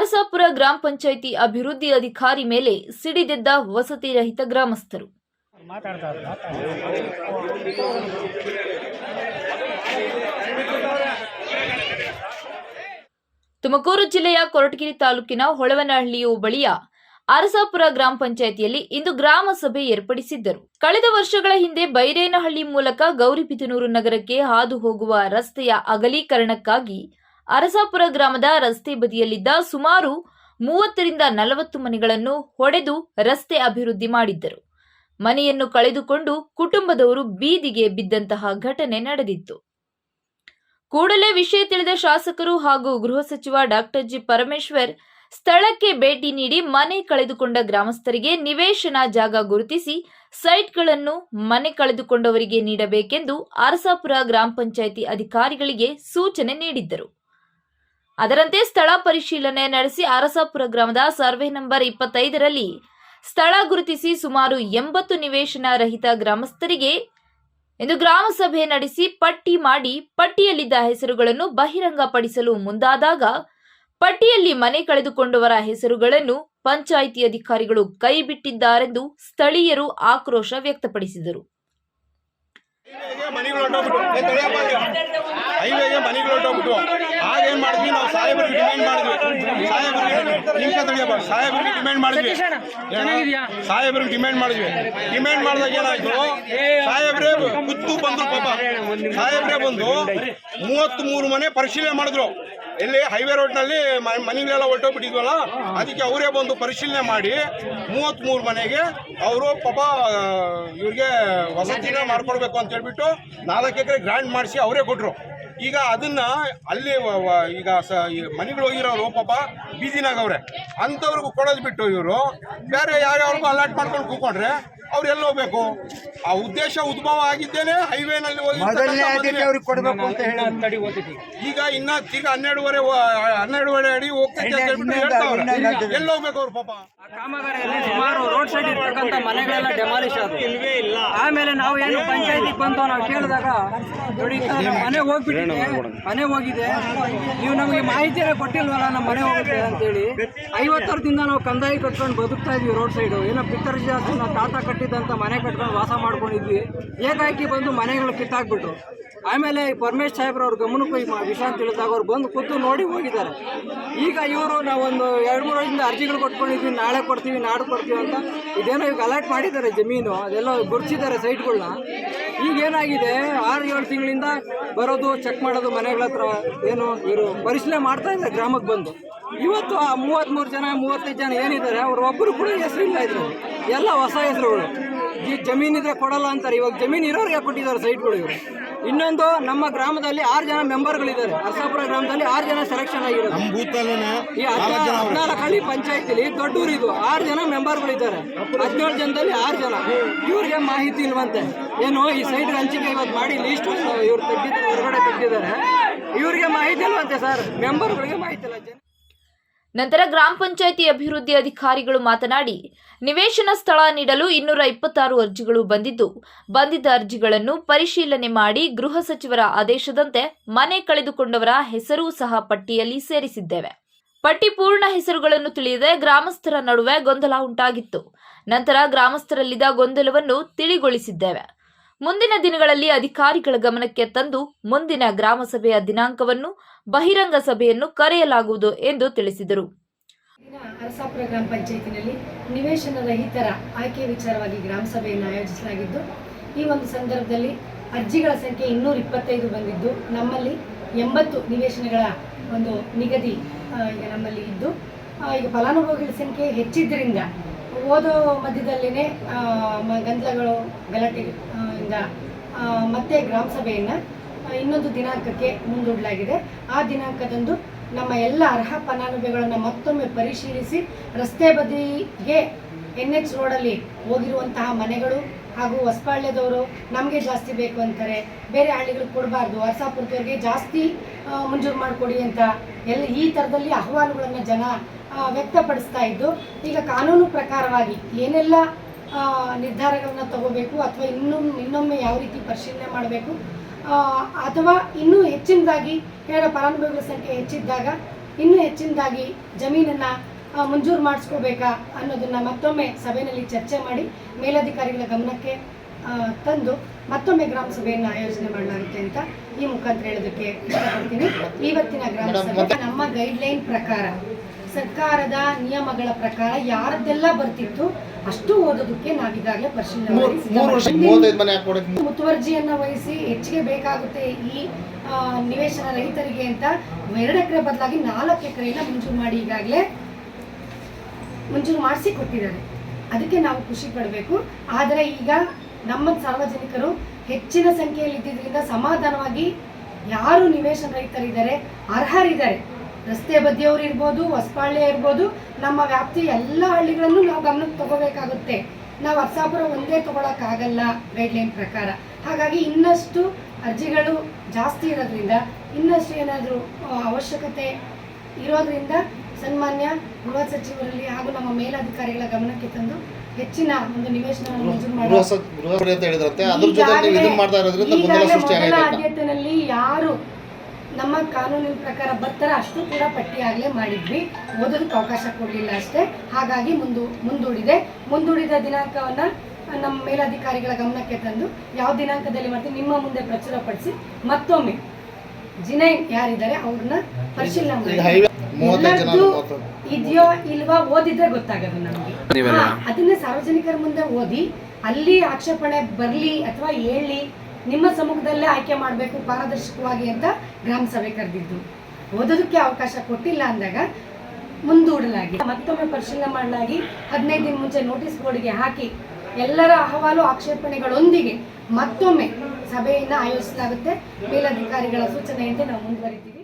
ಅರಸಾಪುರ ಗ್ರಾಮ ಪಂಚಾಯಿತಿ ಅಭಿವೃದ್ಧಿ ಅಧಿಕಾರಿ ಮೇಲೆ ಸಿಡಿದೆದ್ದ ವಸತಿ ರಹಿತ ಗ್ರಾಮಸ್ಥರು. ತುಮಕೂರು ಜಿಲ್ಲೆಯ ಕೊರಟಗಿರಿ ತಾಲೂಕಿನ ಹೊಳವನಹಳ್ಳಿಯು ಬಳಿಯ ಅರಸಾಪುರ ಗ್ರಾಮ ಪಂಚಾಯಿತಿಯಲ್ಲಿ ಇಂದು ಗ್ರಾಮ ಸಭೆ ಏರ್ಪಡಿಸಿದ್ದರು. ಕಳೆದ ವರ್ಷಗಳ ಹಿಂದೆ ಬೈರೇನಹಳ್ಳಿ ಮೂಲಕ ಗೌರಿಬಿದನೂರು ನಗರಕ್ಕೆ ಹಾದು ಹೋಗುವ ರಸ್ತೆಯ ಅಗಲೀಕರಣಕ್ಕಾಗಿ ಅರಸಾಪುರ ಗ್ರಾಮದ ರಸ್ತೆ ಬದಿಯಲ್ಲಿದ್ದ ಸುಮಾರು ಮೂವತ್ತರಿಂದ ನಲವತ್ತು ಮನೆಗಳನ್ನು ಹೊಡೆದು ರಸ್ತೆ ಅಭಿವೃದ್ಧಿ ಮಾಡಿದ್ದರು. ಮನೆಯನ್ನು ಕಳೆದುಕೊಂಡು ಕುಟುಂಬದವರು ಬೀದಿಗೆ ಬಿದ್ದಂತಹ ಘಟನೆ ನಡೆದಿತ್ತು. ಕೂಡಲೇ ವಿಷಯ ತಿಳಿದ ಶಾಸಕರು ಹಾಗೂ ಗೃಹ ಸಚಿವ ಡಾಕ್ಟರ್ ಜಿ ಪರಮೇಶ್ವರ್ ಸ್ಥಳಕ್ಕೆ ಭೇಟಿ ನೀಡಿ ಮನೆ ಕಳೆದುಕೊಂಡ ಗ್ರಾಮಸ್ಥರಿಗೆ ನಿವೇಶನ ಜಾಗ ಗುರುತಿಸಿ ಸೈಟ್ಗಳನ್ನು ಮನೆ ಕಳೆದುಕೊಂಡವರಿಗೆ ನೀಡಬೇಕೆಂದು ಅರಸಾಪುರ ಗ್ರಾಮ ಪಂಚಾಯಿತಿ ಅಧಿಕಾರಿಗಳಿಗೆ ಸೂಚನೆ ನೀಡಿದ್ದರು. ಅದರಂತೆ ಸ್ಥಳ ಪರಿಶೀಲನೆ ನಡೆಸಿ ಅರಸಾಪುರ ಗ್ರಾಮದ ಸರ್ವೆ ನಂಬರ್ ಇಪ್ಪತ್ತೈದರಲ್ಲಿ ಸ್ಥಳ ಗುರುತಿಸಿ ಸುಮಾರು ಎಂಬತ್ತು ನಿವೇಶನ ರಹಿತ ಗ್ರಾಮಸ್ಥರಿಗೆ ಇಂದು ಗ್ರಾಮ ಸಭೆ ನಡೆಸಿ ಪಟ್ಟಿ ಮಾಡಿ ಪಟ್ಟಿಯಲ್ಲಿದ್ದ ಹೆಸರುಗಳನ್ನು ಬಹಿರಂಗಪಡಿಸಲು ಮುಂದಾದಾಗ ಪಟ್ಟಿಯಲ್ಲಿ ಮನೆ ಕಳೆದುಕೊಂಡವರ ಹೆಸರುಗಳನ್ನು ಪಂಚಾಯಿತಿ ಅಧಿಕಾರಿಗಳು ಕೈಬಿಟ್ಟಿದ್ದಾರೆಂದು ಸ್ಥಳೀಯರು ಆಕ್ರೋಶ ವ್ಯಕ್ತಪಡಿಸಿದರು. ಹೈವೇಗೆ ಮನೆಗಳು ಹೊರಟೋಗ್ಬಿಟ್ಟು ಆಗ ಏನ್ ಮಾಡಿದ್ವಿ ನಾವು? ಸಾಹೇಬರಿಗೆ ಡಿಮ್ಯಾಂಡ್ ಮಾಡಿದ್ವಿ. ಸಾಹೇಬರಿಗೆ ನಿಮಿಷ ತಡೆಯಪ್ಪ. ಸಾಹೇಬರಿಗೆ ಡಿಮ್ಯಾಂಡ್ ಮಾಡಿದ್ವಿ? ಸಾಹೇಬರಿಗೆ ಡಿಮ್ಯಾಂಡ್ ಮಾಡಿದ್ವಿ. ಡಿಮ್ಯಾಂಡ್ ಮಾಡಿದಾಗ ಏನಾಯ್ತು? ಸಾಹೇಬ್ರೆ ಕುತ್ತು ಬಂದ್ರು ಪಾಪ. ಸಾಹೇಬ್ರೆ ಬಂದು ಮೂವತ್ತ್ ಮೂರು ಮನೆ ಪರಿಶೀಲನೆ ಮಾಡಿದ್ರು. ಇಲ್ಲಿ ಹೈವೇ ರೋಡ್ನಲ್ಲಿ ಮನೆಗಳೆಲ್ಲ ಹೊರಟೋಗ್ಬಿಟ್ಟಿದ್ವಲ್ಲ? ಅದಕ್ಕೆ ಅವರೇ ಬಂದು ಪರಿಶೀಲನೆ ಮಾಡಿ ಮೂವತ್ತ್ ಮೂರು ಮನೆಗೆ ಅವರು ಪಾಪ ಇವ್ರಿಗೆ ವಸತಿನ ಮಾಡ್ಕೊಡ್ಬೇಕು ಅಂತ ಹೇಳ್ಬಿಟ್ಟು ನಾಲ್ಕು ಎಕರೆ ಗ್ರ್ಯಾಂಡ್ ಮಾಡಿಸಿ ಅವರೇ ಕೊಟ್ರು. ಈಗ ಅದನ್ನ ಅಲ್ಲಿ ವ- ವ- ಈಗ ಸ ಈ ಮನೆಗಳು ಹೋಗಿರೋರು ಪಾಪ ಬೀದಿನಾಗವ್ರೆ. ಅಂಥವ್ರಿಗೂ ಕೊಡೋದು ಬಿಟ್ಟು ಇವರು. ಬೇರೆ ಯಾರ್ಯಾವ್ರಿಗೂ ಅಲಾಟ್ ಮಾಡ್ಕೊಂಡು ಕೂತ್ಕೊಂಡ್ರೆ ಅವ್ರು ಎಲ್ಲಿ ಹೋಗ್ಬೇಕು? ಆ ಉದ್ದೇಶ ಉದ್ಭವ ಆಗಿದ್ದೇನೆ ಹೈವೇನಲ್ಲಿ ಹೋಗಿ ಅವ್ರಿಗೆ ಅಂತ ಹೇಳಿ. ತಡಿ ಓದ್ತೀನಿ ಈಗ ಇನ್ನ ಈಗ ಹನ್ನೆರಡುವರೆ ಹನ್ನೆರಡುವರೆ ಅಡಿ ಹೋಗ್ತೈತೆ ಅಂತ ಹೇಳ್ಬಿಟ್ಟು ಹೇಳ್ತಾವ್ರೆ. ಎಲ್ಲಿ ಹೋಗ್ಬೇಕು ಅವ್ರು ಪಾಪ? ಸೈಡ್ ಇರ್ತಕ್ಕಂಥ ಮನೆಗಳೆಲ್ಲ ಡೆಮಾಲಿಷ್ ಆದವು. ಆಮೇಲೆ ನಾವು ಏನು ಪಂಚಾಯತಿಗೆ ಬಂದು ನಾವು ಕೇಳಿದಾಗ ನೋಡಿ ಮನೆ ಹೋಗ್ಬಿಟ್ಟಿದೆ ಮನೆ ಹೋಗಿದೆ ನೀವು ನಮಗೆ ಮಾಹಿತಿ ಕೊಟ್ಟಿಲ್ವಲ್ಲ ನಮ್ಮ ಮನೆ ಹೋಗುತ್ತೆ ಅಂತೇಳಿ. ಐವತ್ತು ವರ್ಷದಿಂದ ನಾವು ಕಂದಾಯ ಕಟ್ಕೊಂಡು ಬದುಕ್ತಾ ಇದ್ವಿ ರೋಡ್ ಸೈಡು. ಏನೋ ಪಿತ್ತರ್ಜಿ ಜಾಸ್ತಿ ನಾವು ತಾತ ಕಟ್ಟಿದ್ದಂಥ ಮನೆ ಕಟ್ಕೊಂಡು ವಾಸ ಮಾಡ್ಕೊಂಡಿದ್ವಿ. ಏಕಾಕಿ ಬಂದು ಮನೆಗಳು ಕಿತ್ತಾಕ್ಬಿಟ್ರು. ಆಮೇಲೆ ಪರಮೇಶ್ ಸಾಹೇಬ್ರ ಅವ್ರ ಗಮನಕ್ಕೆ ಈ ವಿಷಯ ತಿಳಿದಾಗ ಅವ್ರು ಬಂದು ಕೂತು ನೋಡಿ ಹೋಗಿದ್ದಾರೆ. ಈಗ ಇವರು ನಾವೊಂದು ಎರಡು ಮೂರು ವರ್ಷದಿಂದ ಅರ್ಜಿಗಳು ಕೊಟ್ಕೊಂಡಿದ್ವಿ. ನಾಳೆ ಕೊಡ್ತೀವಿ ನಾಡು ಕೊಡ್ತೀವಿ ಅಂತ. ಇದೇನೋ ಈಗ ಅಲರ್ಟ್ ಮಾಡಿದ್ದಾರೆ ಜಮೀನು, ಅದೆಲ್ಲ ಗುರ್ಚಿದ್ದಾರೆ ಸೈಟ್ಗಳನ್ನ ಈಗ ಏನಾಗಿದೆ? ಆರು, ಏಳು ತಿಂಗಳಿಂದ ಬರೋದು ಚೆಕ್ ಮಾಡೋದು, ಮನೆಗಳ ಹತ್ರ ಏನು ಇವರು ಪರಿಶೀಲನೆ ಮಾಡ್ತಾ ಇದ್ದಾರೆ ಗ್ರಾಮಕ್ಕೆ ಬಂದು. ಇವತ್ತು ಆ ಮೂವತ್ತ್ಮೂರು ಜನ, ಮೂವತ್ತೈದು ಜನ ಏನಿದ್ದಾರೆ, ಅವ್ರು ಒಬ್ಬರು ಕೂಡ ಹೆಸರು ಇಲ್ಲ ಇದ್ರು ಎಲ್ಲ ಹೊಸ ಹೆಸರುಗಳು. ಈ ಜಮೀನಿದ್ರೆ ಕೊಡಲ್ಲ ಅಂತಾರೆ. ಇವಾಗ ಜಮೀನು ಇರೋರಿಗೆ ಕೊಟ್ಟಿದ್ದಾರೆ ಸೈಟ್ಗಳು ಇವರು. ಇನ್ನೊಂದು ನಮ್ಮ ಗ್ರಾಮದಲ್ಲಿ ಆರು ಜನ ಮೆಂಬರ್ಗಳಿದ್ದಾರೆ. ಅರ್ಸಾಪುರ ಗ್ರಾಮದಲ್ಲಿ ಆರು ಜನ ಸೆಲೆಕ್ಷನ್ ಆಗಿರೋದು. ಈ ಹದಿನಾಲ್ಕು ಹಳ್ಳಿ ಪಂಚಾಯತಿಲಿ ದೊಡ್ಡೂರು ಇದು ಆರು ಜನ ಮೆಂಬರ್ಗಳಿದ್ದಾರೆ. ಹದಿನೇಳು ಜನದಲ್ಲಿ ಆರು ಜನ. ಇವ್ರಿಗೆ ಮಾಹಿತಿ ಇಲ್ವಂತೆ. ಏನು ಈ ಸೈಡ್ ಹಂಚಿಕೆ ಇವತ್ತು ಮಾಡಿ ಲೀಸ್ಟ್ ಇವ್ರು ತೆಗ್ದಿದ್ದಾರೆ ಹೊರಗಡೆ ತೆಗ್ದಿದ್ದಾರೆ. ಇವರಿಗೆ ಮಾಹಿತಿ ಇಲ್ವಂತೆ ಸರ್. ಮೆಂಬರ್ಗಳಿಗೆ ಮಾಹಿತಿ ಇಲ್ಲ. ಜನ ನಂತರ ಗ್ರಾಮ ಪಂಚಾಯಿತಿ ಅಭಿವೃದ್ಧಿ ಅಧಿಕಾರಿಗಳು ಮಾತನಾಡಿ, ನಿವೇಶನ ಸ್ಥಳ ನೀಡಲು ಇನ್ನೂರ ಇಪ್ಪತ್ತಾರು ಅರ್ಜಿಗಳು ಬಂದಿದ್ದು, ಬಂದಿದ್ದ ಅರ್ಜಿಗಳನ್ನು ಪರಿಶೀಲನೆ ಮಾಡಿ ಗೃಹ ಸಚಿವರ ಆದೇಶದಂತೆ ಮನೆ ಕಳೆದುಕೊಂಡವರ ಹೆಸರೂ ಸಹ ಪಟ್ಟಿಯಲ್ಲಿ ಸೇರಿಸಿದ್ದೇವೆ. ಪಟ್ಟಿ ಪೂರ್ಣ ಹೆಸರುಗಳನ್ನು ತಿಳಿಯದೆ ಗ್ರಾಮಸ್ಥರ ನಡುವೆ ಗೊಂದಲ ಉಂಟಾಗಿತ್ತು. ನಂತರ ಗ್ರಾಮಸ್ಥರಲ್ಲಿದ್ದ ಗೊಂದಲವನ್ನು ತಿಳಿಗೊಳಿಸಿದ್ದೇವೆ. ಮುಂದಿನ ದಿನಗಳಲ್ಲಿ ಅಧಿಕಾರಿಗಳ ಗಮನಕ್ಕೆ ತಂದು ಮುಂದಿನ ಗ್ರಾಮ ಸಭೆಯ ದಿನಾಂಕವನ್ನು ಬಹಿರಂಗ ಸಭೆಯನ್ನು ಕರೆಯಲಾಗುವುದು ಎಂದು ತಿಳಿಸಿದರು. ಅರಸಾಪುರ ಗ್ರಾಮ ಪಂಚಾಯತಿನಲ್ಲಿ ನಿವೇಶನ ರಹಿತರ ಆಯ್ಕೆ ವಿಚಾರವಾಗಿ ಗ್ರಾಮ ಸಭೆಯನ್ನು ಆಯೋಜಿಸಲಾಗಿದ್ದು, ಈ ಒಂದು ಸಂದರ್ಭದಲ್ಲಿ ಅರ್ಜಿಗಳ ಸಂಖ್ಯೆ ಇನ್ನೂರ ಇಪ್ಪತ್ತೈದು ಬಂದಿದ್ದು, ನಮ್ಮಲ್ಲಿ ಎಂಬತ್ತು ನಿವೇಶನಗಳ ಒಂದು ನಿಗದಿ ಈಗ ನಮ್ಮಲ್ಲಿ ಇದ್ದು ಈಗ ಫಲಾನುಭವಿಗಳ ಸಂಖ್ಯೆ ಹೆಚ್ಚಿದ್ದರಿಂದ ಓದೋ ಮಧ್ಯದಲ್ಲೇ ಗಂಧಗಳು ಗಲಾಟೆ ಇಂದ ಮತ್ತೆ ಗ್ರಾಮ ಸಭೆಯನ್ನು ಇನ್ನೊಂದು ದಿನಾಂಕಕ್ಕೆ ಮುಂದೂಡಲಾಗಿದೆ. ಆ ದಿನಾಂಕದಂದು ನಮ್ಮ ಎಲ್ಲ ಅರ್ಹ ಫಲಾನುಭವಿಗಳನ್ನು ಮತ್ತೊಮ್ಮೆ ಪರಿಶೀಲಿಸಿ, ರಸ್ತೆ ಬದಿಗೆ ಎನ್ ಎಚ್ ರೋಡಲ್ಲಿ ಹೋಗಿರುವಂತಹ ಮನೆಗಳು ಹಾಗೂ ಹೊಸಪಾಳ್ಯದವರು ನಮಗೆ ಜಾಸ್ತಿ ಬೇಕು ಅಂತಾರೆ. ಬೇರೆ ಹಳ್ಳಿಗಳಿಗೆ ಕೊಡಬಾರ್ದು. ಅರಸಾಪುರದವ್ರಿಗೆ ಜಾಸ್ತಿ ಮಂಜೂರು ಮಾಡಿಕೊಡಿ ಅಂತ ಎಲ್ಲ ಈ ಥರದಲ್ಲಿ ಅಹವಾಲುಗಳನ್ನು ಜನ ವ್ಯಕ್ತಪಡಿಸ್ತಾ ಇದ್ದು, ಈಗ ಕಾನೂನು ಪ್ರಕಾರವಾಗಿ ಏನೆಲ್ಲ ನಿರ್ಧಾರಗಳನ್ನ ತಗೋಬೇಕು ಅಥವಾ ಇನ್ನೂ ಇನ್ನೊಮ್ಮೆ ಯಾವ ರೀತಿ ಪರಿಶೀಲನೆ ಮಾಡಬೇಕು. ಅಥವಾ ಇನ್ನೂ ಹೆಚ್ಚಿನದಾಗಿ ಹೇಳೋ ಫಲಾನುಭವಿಗಳ ಸಂಖ್ಯೆ ಹೆಚ್ಚಿದ್ದಾಗ ಇನ್ನೂ ಹೆಚ್ಚಿನದಾಗಿ ಜಮೀನನ್ನು ಮಂಜೂರು ಮಾಡಿಸ್ಕೋಬೇಕಾ ಅನ್ನೋದನ್ನ ಮತ್ತೊಮ್ಮೆ ಸಭೆಯಲ್ಲಿ ಚರ್ಚೆ ಮಾಡಿ ಮೇಲಧಿಕಾರಿಗಳ ಗಮನಕ್ಕೆ ತಂದು ಮತ್ತೊಮ್ಮೆ ಗ್ರಾಮ ಸಭೆಯನ್ನು ಆಯೋಜನೆ ಮಾಡಲಾಗುತ್ತೆ ಅಂತ ಈ ಮುಖಾಂತರ ಹೇಳೋದಕ್ಕೆ ಇಷ್ಟಪಡ್ತೀನಿ. ಇವತ್ತಿನ ಗ್ರಾಮ ಸಭೆ ನಮ್ಮ ಗೈಡ್ಲೈನ್ ಪ್ರಕಾರ ಸರ್ಕಾರದ ನಿಯಮಗಳ ಪ್ರಕಾರ ಯಾರದ್ದೆಲ್ಲ ಬರ್ತಿತ್ತು ಅಷ್ಟು ಓದೋದಕ್ಕೆ ನಾವೀಗಾಗಲೇ ಪರಿಶೀಲನೆ ಮುತುವರ್ಜಿಯನ್ನು ವಹಿಸಿ ಹೆಚ್ಚಿಗೆ ಬೇಕಾಗುತ್ತೆ ಈ ನಿವೇಶನ ರೈತರಿಗೆ ಅಂತ ಎರಡು ಎಕರೆ ಬದಲಾಗಿ ನಾಲ್ಕು ಎಕರೆಯನ್ನ ಮಂಜೂರು ಮಾಡಿ ಈಗಾಗಲೇ ಮಂಜೂರು ಮಾಡಿಸಿ ಕೊಟ್ಟಿದ್ದಾರೆ. ಅದಕ್ಕೆ ನಾವು ಖುಷಿ ಪಡಬೇಕು. ಆದರೆ ಈಗ ನಮ್ಮ ಸಾರ್ವಜನಿಕರು ಹೆಚ್ಚಿನ ಸಂಖ್ಯೆಯಲ್ಲಿ ಇದ್ದಿದ್ದರಿಂದ ಸಮಾಧಾನವಾಗಿ ಯಾರು ನಿವೇಶನ ರೈತರಿದ್ದಾರೆ ಅರ್ಹರಿದ್ದಾರೆ ರಸ್ತೆ ಬದಿಯವರು ಇರ್ಬೋದು ಹೊಸಪಾಳ್ಯ ಇರ್ಬೋದು ನಮ್ಮ ವ್ಯಾಪ್ತಿ ಎಲ್ಲ ಹಳ್ಳಿಗಳನ್ನು ನಾವು ಗಮನಕ್ಕೆ ತಗೋಬೇಕಾಗುತ್ತೆ. ನಾವು ಅರ್ಸಾಪುರ ಒಂದೇ ತಗೊಳಕ್ಕಾಗಲ್ಲ ಗೈಡ್ಲೈನ್ ಪ್ರಕಾರ. ಹಾಗಾಗಿ ಇನ್ನಷ್ಟು ಅರ್ಜಿಗಳು ಜಾಸ್ತಿ ಇರೋದ್ರಿಂದ ಇನ್ನಷ್ಟು ಏನಾದರೂ ಅವಶ್ಯಕತೆ ಇರೋದ್ರಿಂದ ಸನ್ಮಾನ್ಯ ಗೃಹ ಸಚಿವರಲ್ಲಿ ಹಾಗೂ ನಮ್ಮ ಮೇಲಧಿಕಾರಿಗಳ ಗಮನಕ್ಕೆ ತಂದು ಹೆಚ್ಚಿನ ಒಂದು ನಿವೇಶನವನ್ನು ಆದ್ಯತೆಯಲ್ಲಿ ಯಾರು ನಮ್ಮ ಕಾನೂನಿನ ಪ್ರಕಾರ ಬರ್ತಾರ ಅಷ್ಟು ಕೂಡ ಪಟ್ಟಿ ಆಗಲೇ ಮಾಡಿದ್ವಿ. ಓದೋದಕ್ಕೆ ಅವಕಾಶ ಕೊಡಲಿಲ್ಲ ಅಷ್ಟೇ. ಹಾಗಾಗಿ ಮುಂದು ಮುಂದೂಡಿದೆ. ಮುಂದೂಡಿದ ದಿನಾಂಕವನ್ನ ನಮ್ಮ ಮೇಲಾಧಿಕಾರಿಗಳ ಗಮನಕ್ಕೆ ತಂದು ಯಾವ ದಿನಾಂಕದಲ್ಲಿ ಮತ್ತೆ ನಿಮ್ಮ ಮುಂದೆ ಪ್ರಚುರಪಡಿಸಿ ಮತ್ತೊಮ್ಮೆ ಜಿನೈನ್ ಯಾರಿದ್ದಾರೆ ಅವ್ರನ್ನ ಪರಿಶೀಲನೆ ಮಾಡಿ. ಜನ ಇದೆಯೋ ಇಲ್ವಾ ಓದಿದ್ರೆ ಗೊತ್ತಾಗೋದು ನಮಗೆ. ಹಾ, ಅದನ್ನ ಸಾರ್ವಜನಿಕರ ಮುಂದೆ ಓದಿ ಅಲ್ಲಿ ಆಕ್ಷೇಪಣೆ ಬರ್ಲಿ ಅಥವಾ ಹೇಳಿ ನಿಮ್ಮ ಸಮ್ಮುಖದಲ್ಲೇ ಆಯ್ಕೆ ಮಾಡಬೇಕು ಪಾರದರ್ಶಕವಾಗಿ ಅಂತ ಗ್ರಾಮ ಸಭೆ ಕರೆದಿದ್ದು. ಓದೋದಕ್ಕೆ ಅವಕಾಶ ಕೊಟ್ಟಿಲ್ಲ ಅಂದಾಗ ಮುಂದೂಡಲಾಗಿ. ಮತ್ತೊಮ್ಮೆ ಪರಿಶೀಲನೆ ಮಾಡಲಾಗಿ ಹದಿನೈದು ದಿನ ಮುಂಚೆ ನೋಟಿಸ್ ಬೋರ್ಡ್ಗೆ ಹಾಕಿ ಎಲ್ಲರ ಅಹವಾಲು ಆಕ್ಷೇಪಣೆಗಳೊಂದಿಗೆ ಮತ್ತೊಮ್ಮೆ ಸಭೆಯನ್ನು ಆಯೋಜಿಸಲಾಗುತ್ತೆ. ಮೇಲಧಿಕಾರಿಗಳ ಸೂಚನೆಯಂತೆ ನಾವು ಮುಂದುವರಿತೀವಿ.